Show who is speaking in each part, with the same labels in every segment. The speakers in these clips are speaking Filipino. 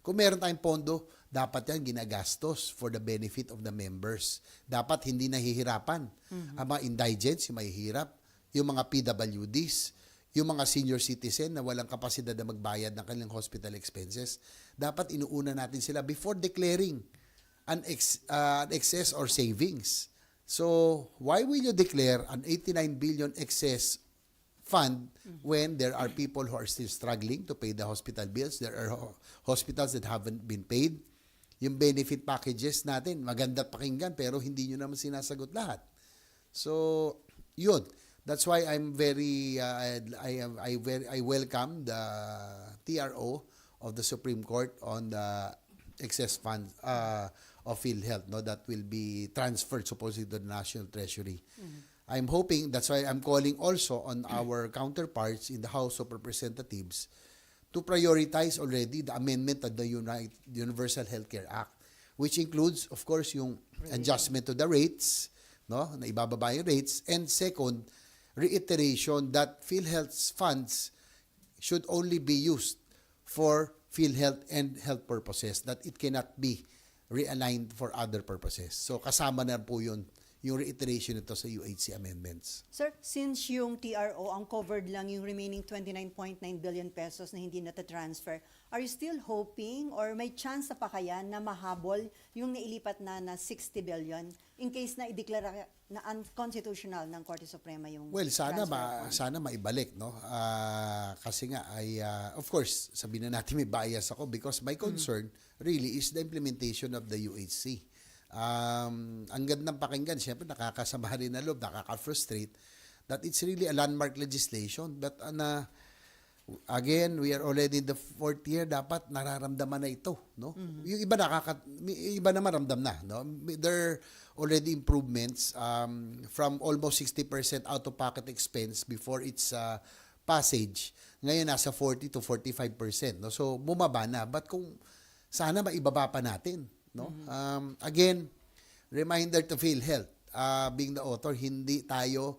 Speaker 1: Kung meron tayong pondo, dapat yan ginagastos for the benefit of the members. Dapat hindi nahihirapan. Ang mga indigents, yung mahihirap, yung mga PWDs, yung mga senior citizen na walang kapasidad na magbayad ng kanilang hospital expenses, dapat inuuna natin sila before declaring an, ex, uh, an excess or savings. So, why will you declare an 89 billion excess fund when there are people who are still struggling to pay the hospital bills? There are ho- hospitals that haven't been paid. Yung benefit packages natin, maganda pakinggan pero hindi nyo naman sinasagot lahat. So, yun. That's why I'm very uh, I am I very I welcome the TRO of the Supreme Court on the excess fund uh, of PhilHealth no that will be transferred supposedly to the National Treasury. I'm hoping that's why I'm calling also on our counterparts in the House of Representatives to prioritize already the amendment of the Uni- Universal Healthcare Act which includes of course yung adjustment to the rates no na ibababa yung rates. And second reiteration that PhilHealth's funds should only be used for PhilHealth and health purposes that it cannot be realigned for other purposes. So kasama na po yun yung reiteration nito sa UHC amendments
Speaker 2: Sir, since yung TRO, ang covered lang yung remaining 29.9 billion pesos na hindi natatransfer, are you still hoping or may chance na pa kaya na mahabol yung nailipat na na 60 billion in case na ideklara na unconstitutional ng Korte Suprema yung
Speaker 1: Well, sana ma,
Speaker 2: fund?
Speaker 1: sana maibalik, no? Ah, kasi nga ay ah, of course, sabihin na natin may bias ako because my concern really is the implementation of the UHC. Um, ang gandang pakinggan, syempre nakakasama rin na loob, nakaka-frustrate that it's really a landmark legislation but uh, na again, we are already in the fourth year, dapat nararamdaman na ito, no? Yung iba nakaka iba naman ramdam na, no? There are already improvements um, from almost 60% out of pocket expense before its uh, passage. Ngayon nasa 40 to 45%, no? So bumaba na. But kung sana maibaba pa natin, no? Um, again, reminder to PhilHealth, uh, being the author, hindi tayo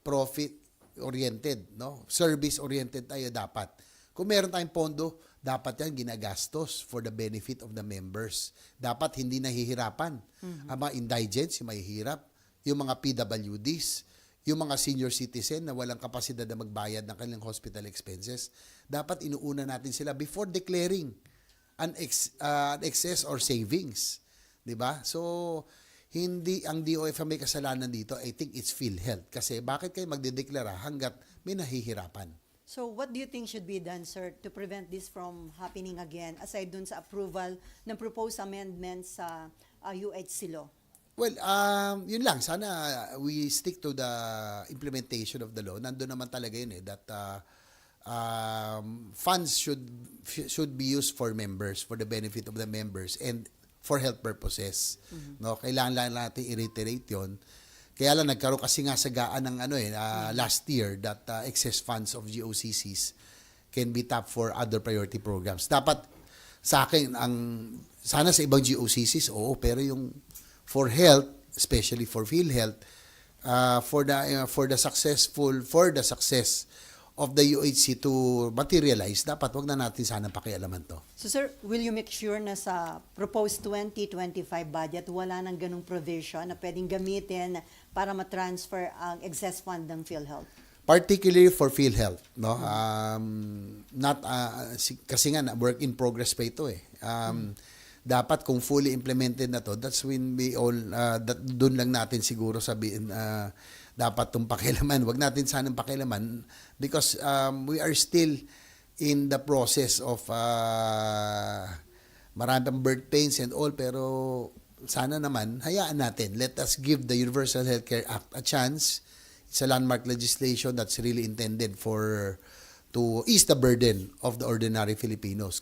Speaker 1: profit oriented, no? Service oriented tayo dapat. Kung meron tayong pondo, dapat yan ginagastos for the benefit of the members. Dapat hindi nahihirapan. Ang mga indigents, yung mahihirap, yung mga PWDs, yung mga senior citizen na walang kapasidad na magbayad ng kanilang hospital expenses, dapat inuuna natin sila before declaring an, ex, uh, an excess or savings. 'Di ba? So, hindi ang DOF ang may kasalanan dito. I think it's PhilHealth. Kasi bakit kayo magdedeklara hanggat may nahihirapan?
Speaker 2: So what do you think should be done, sir, to prevent this from happening again aside dun sa approval ng proposed amendments sa uh, UHC law?
Speaker 1: Well, um, yun lang. Sana we stick to the implementation of the law. Nandun naman talaga yun eh, that uh, um, funds should should be used for members, for the benefit of the members, and for health purposes. No, kailangan lang natin i-reiterate 'yon. Kaya lang nagkaroon kasi nga sagaan ng ano eh uh, last year that uh, excess funds of GOCCs can be tapped for other priority programs. Dapat sa akin ang sana sa ibang GOCCs oo, pero yung for health, especially for PhilHealth, uh, for the uh, for the successful for the success of the UHC to materialize, dapat wag na natin sana pakialaman to.
Speaker 2: So sir, will you make sure na sa proposed 2025 budget wala nang ganung provision na pwedeng gamitin para matransfer ang excess fund ng PhilHealth?
Speaker 1: particularly for PhilHealth, no? Um, not uh, si- kasi nga na work in progress pa ito eh. Um, dapat kung fully implemented na to, that's when we all uh, that doon lang natin siguro sabihin uh, dapat tong pakialaman. Wag natin sanang pakialaman because um, we are still in the process of uh, marami pang birth pains and all pero sana naman hayaan natin. Let us give the Universal Healthcare Act a chance it's a landmark legislation that's really intended for to ease the burden of the ordinary Filipinos.